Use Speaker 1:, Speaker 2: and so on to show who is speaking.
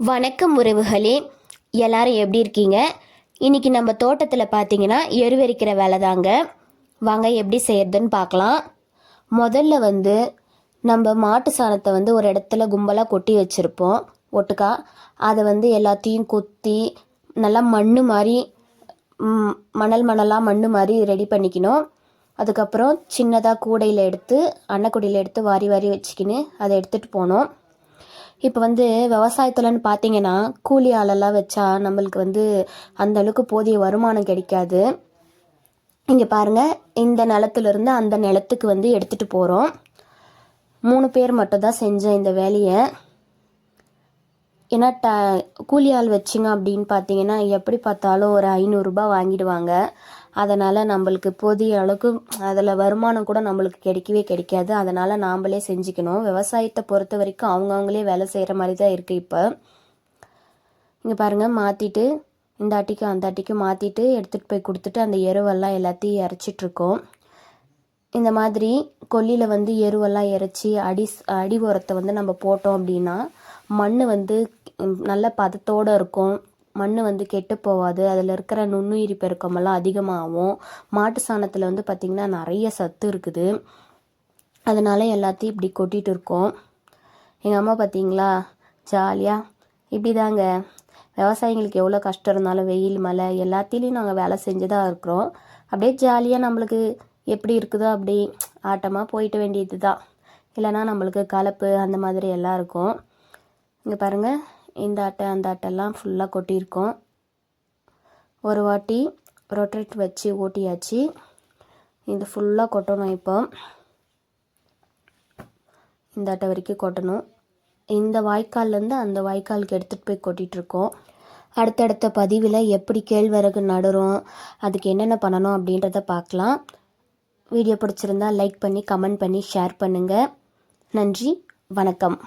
Speaker 1: வணக்கம் உறவுகளே. எல்லாரும் எப்படி இருக்கீங்க? இன்னைக்கு நம்ம தோட்டத்தில் பார்த்தீங்கன்னா எருவெரிக்கிற வேலை தாங்க. வாங்க எப்படி செய்யறதுன்னு பார்க்கலாம் முதல்ல வந்து நம்ம மாட்டு சாணத்தை வந்து ஒரு இடத்துல கும்பலாக கொட்டி வச்சுருப்போம். ஒட்டுக்கா அதை வந்து எல்லாத்தையும் கொத்தி நல்லா மண்ணு மாதிரி மணல் மணலாக மண்ணு மாதிரி ரெடி பண்ணிக்கணும். அதுக்கப்புறம் சின்னதாக கூடையில் எடுத்து அன்னக்குடியில் எடுத்து வாரி வாரி வச்சுக்கின்னு அதை எடுத்துகிட்டு போனோம் இப்போ வந்து விவசாயத்துலன்னு பார்த்தீங்கன்னா கூலி ஆளெல்லாம் வச்சா நம்மளுக்கு வந்து அந்த அளவுக்கு போதிய வருமானம் கிடைக்காது. இங்கே பாருங்கள் இந்த நிலத்துலேருந்து அந்த நிலத்துக்கு வந்து எடுத்துகிட்டு போகிறோம் மூணு பேர் மட்டும் தான் செஞ்சேன் இந்த வேலையை. ஏன்னா ட கூலி ஆள் வச்சிங்க அப்படின்னு பார்த்தீங்கன்னா எப்படி பார்த்தாலும் ஒரு ஐநூறுரூபா வாங்கிடுவாங்க. அதனால் நம்மளுக்கு போதிய அளவுக்கு அதில் வருமானம் கூட நம்மளுக்கு கிடைக்கவே கிடைக்காது. அதனால் நாம்ளே செஞ்சுக்கணும். விவசாயத்தை பொறுத்த வரைக்கும் அவங்கவுங்களே வேலை செய்கிற மாதிரி தான் இருக்குது இப்போ. இங்கே பாருங்கள் மாற்றிட்டு இந்த அட்டிக்கும் அந்த அட்டிக்கும் மாற்றிட்டு எடுத்துகிட்டு போய் கொடுத்துட்டு அந்த எருவெல்லாம் எல்லாத்தையும் இறச்சிட்ருக்கோம் இந்த மாதிரி கொல்லியில் வந்து எருவெல்லாம் இறைச்சி அடி அடி உரத்தை வந்து நம்ம போட்டோம் அப்படின்னா மண் வந்து நல்ல பதத்தோடு இருக்கும். மண் வந்து கெட்டு போகாது அதில் இருக்கிற நுண்ணுயிரி பெருக்கமெல்லாம் அதிகமாகும். மாட்டு சாணத்தில் வந்து பார்த்திங்கன்னா நிறைய சத்து இருக்குது. அதனால் எல்லாத்தையும் இப்படி கொட்டிகிட்டு இருக்கோம். எங்கள் அம்மா பார்த்தீங்களா ஜாலியாக இப்படி தாங்க விவசாயிங்களுக்கு எவ்வளோ கஷ்டம் இருந்தாலும் வெயில் மழை எல்லாத்திலையும் நாங்கள் வேலை செஞ்சு தான் இருக்கிறோம். அப்படியே ஜாலியாக நம்மளுக்கு எப்படி இருக்குதோ அப்படி ஆட்டமாக போயிட்டு வேண்டியது தான் இல்லைன்னா நம்மளுக்கு கலப்பு அந்த மாதிரி எல்லாம் இருக்கும். இங்கே பாருங்கள் இந்த அட்டை அந்த அட்டைலாம் ஃபுல்லாக கொட்டியிருக்கோம். ஒரு வாட்டி ரொட்டேட் வச்சு ஓட்டியாச்சு. இது ஃபுல்லாக கொட்டணும் இப்போ. இந்த அட்டை வரைக்கும் கொட்டணும். இந்த வாய்க்கால்லேருந்து அந்த வாய்க்காலுக்கு எடுத்துகிட்டு போய் கொட்டிகிட்ருக்கோம் அடுத்தடுத்த பதிவில் எப்படி கேழ்வரகு நடுறோம் அதுக்கு என்னென்ன பண்ணணும் அப்படின்றத பார்க்கலாம். வீடியோ பிடிச்சிருந்தா லைக் பண்ணி கமெண்ட் பண்ணி ஷேர் பண்ணுங்கள் நன்றி வணக்கம்.